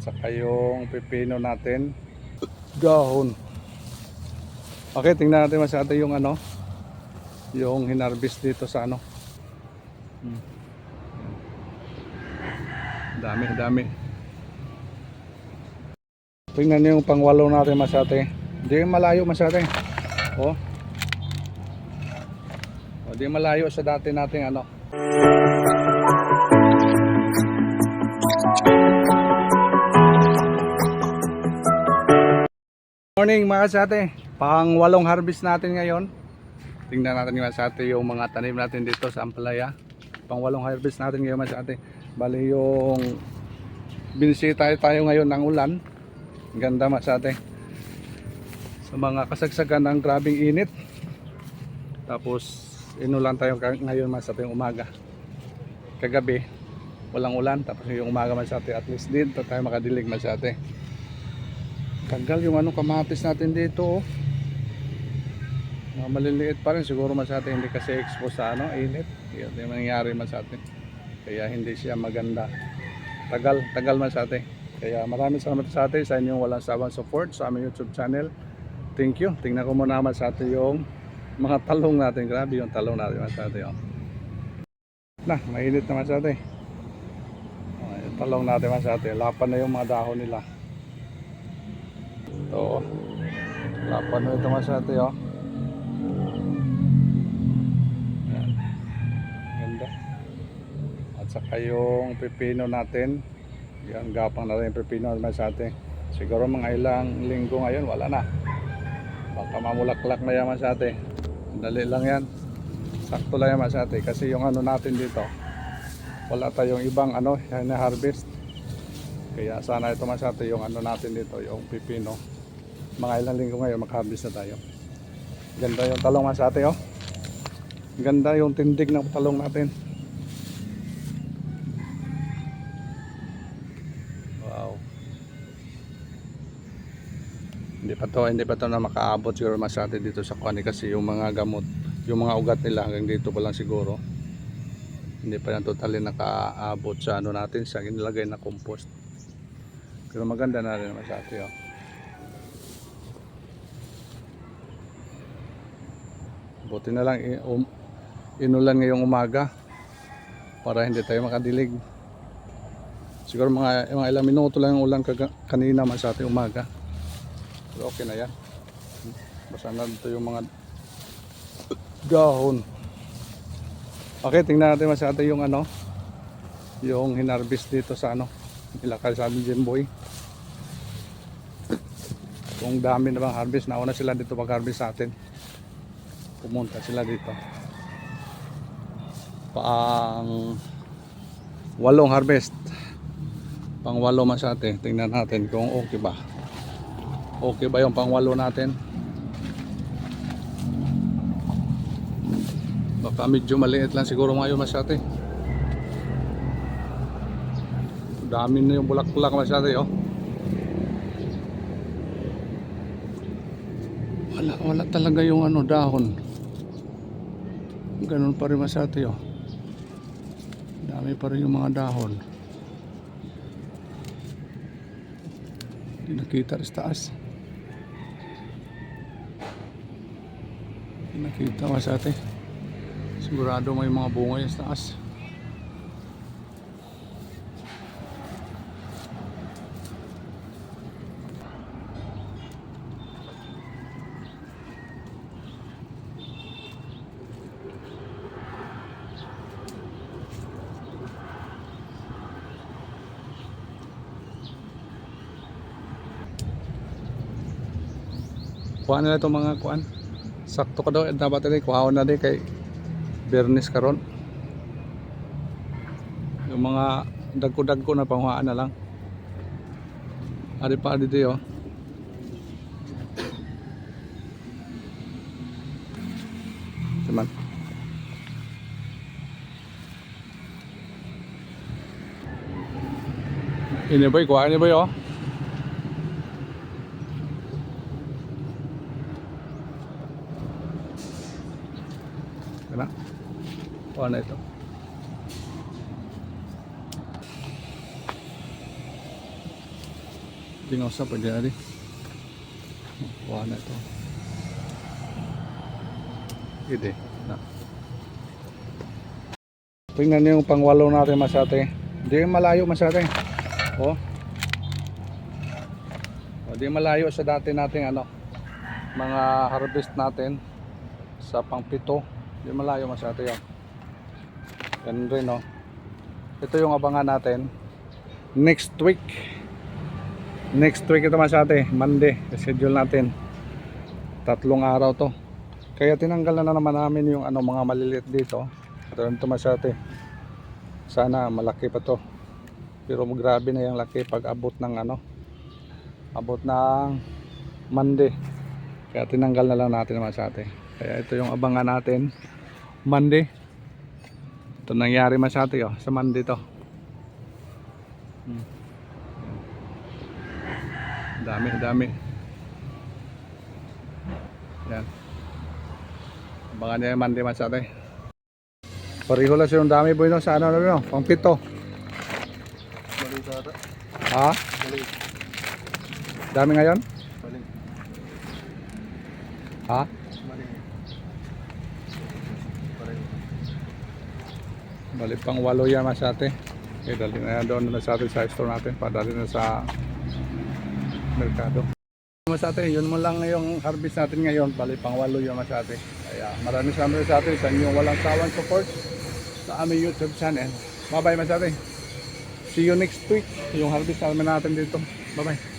At saka yung pipino natin. Dahon. Okay, tingnan natin masyado yung ano. Yung hinarvest dito sa ano. Hmm. Dami, dami. Tingnan niyo yung pangwalo natin masyate. Hindi malayo masyate. Oh. O, di malayo sa dati nating ano. Morning mga kasate. Pang walong harvest natin ngayon. Tingnan natin mga kasate yung mga tanim natin dito sa Ampalaya. Pang walong harvest natin ngayon mga kasate. Bali yung binisita tayo ngayon ng ulan. Ganda mga kasate. Sa mga kasagsagan ng grabing init. Tapos inulan tayo ngayon mga kasate yung umaga. Kagabi walang ulan tapos yung umaga mga kasate at least dito tayo makadilig mga kasate. Tagal yung ano kamatis natin dito oh. Mga maliliit pa rin siguro masate hindi kasi exposed sa ano init. Yan yung nangyayari masate. Kaya hindi siya maganda. Tagal, tagal masate. Kaya maraming salamat sa atin sa inyong walang sawang support sa aming YouTube channel. Thank you. Tingnan ko muna masate yung mga talong natin. Grabe yung talong natin masate. Oh. Na, mainit na masate. Oh, yung talong natin masate. Lapan na yung mga dahon nila. Ito. Lapan na ito masate oh. Ayan. Ganda. At saka yung pipino natin. Yan, gapang na rin yung pipino masate. Siguro mga ilang linggo ngayon, wala na. Baka mamulaklak na yan masate. Dali lang yan. Sakto lang yan masate. Kasi yung ano natin dito, wala tayong ibang ano, na harvest. Kaya sana ito masate yung ano natin dito, yung pipino. Mga ilang linggo ngayon, mag-harvest na tayo. Ganda yung talong masate oh. Ganda yung tindig ng talong natin. Wow. Hindi pa to, hindi pa to na makaabot siguro masyado dito sa kuani kasi yung mga gamot, yung mga ugat nila hanggang dito pa lang siguro. Hindi pa yan totally nakaabot sa ano natin sa inilagay na compost. Pero maganda na rin masyado oh. Buti na lang um, inulan ngayong umaga para hindi tayo makadilig. Siguro mga, mga ilang minuto lang yung ulan kanina man sa ating umaga. Pero okay na yan. Basta na dito yung mga dahon. Okay, tingnan natin mas atin yung ano, yung hinarvest dito sa ano, ilakal sa ating Jimboy. Kung dami na bang harvest, nauna sila dito mag-harvest sa atin. Pumunta sila dito. Pang walong harvest. Pang walo masyate tingnan natin kung okay ba. Okay ba yung pang walo natin? Baka medyo maliit lang siguro ngayon masyate. Dami na yung bulaklak masyate oh. Wala wala talaga yung ano dahon ganun pa rin masyate oh dami pa rin yung mga dahon Hindi nakita rin sa taas. Hindi nakita mas ate. Sigurado may mga bunga yan sa taas. Kuha nila itong mga kuan. Sakto ka daw. eh, Dapat rin kuha na din kay Bernis karon. Yung mga dagko-dagko na panghuaan na lang. Ari pa dito oh. Ini boy, kuha ni boy oh. Kuha na ito. Tingnan sa rin. Kuha na ito. Hindi. Na. Tingnan niyo yung pangwalo natin masate. Hindi malayo masate. Oh. O, di malayo sa dati nating ano, mga harvest natin sa pangpito. Di malayo masate yun. Yan rin no. Ito yung abangan natin next week. Next week ito masate, Monday. Schedule natin. Tatlong araw to. Kaya tinanggal na, na naman namin yung ano mga maliliit dito. Ito ito masate. Sana malaki pa to. Pero grabe na yung laki pag abot ng ano. Abot ng Monday. Kaya tinanggal na lang natin naman sa atin. Kaya ito yung abangan natin. Monday. Ito nangyari masati oh. Sa Monday to. Hmm. Dami, dami. Yan. Abangan niya Monday masati. Pareho lang siya yung dami boy no sa ano no, pang pito. Ha? Balik. Dami ngayon? Balik. Ha? Bali pang walo yan masate. Okay, dali na yan doon na sa atin sa store natin. Padali na sa merkado. Masate, yun mo lang yung harvest natin ngayon. Bali pang walo yan masate. Kaya maraming salamat sa atin sa inyong walang sawang support sa aming YouTube channel. Bye bye masate. See you next week. Yung harvest namin natin dito. Bye bye.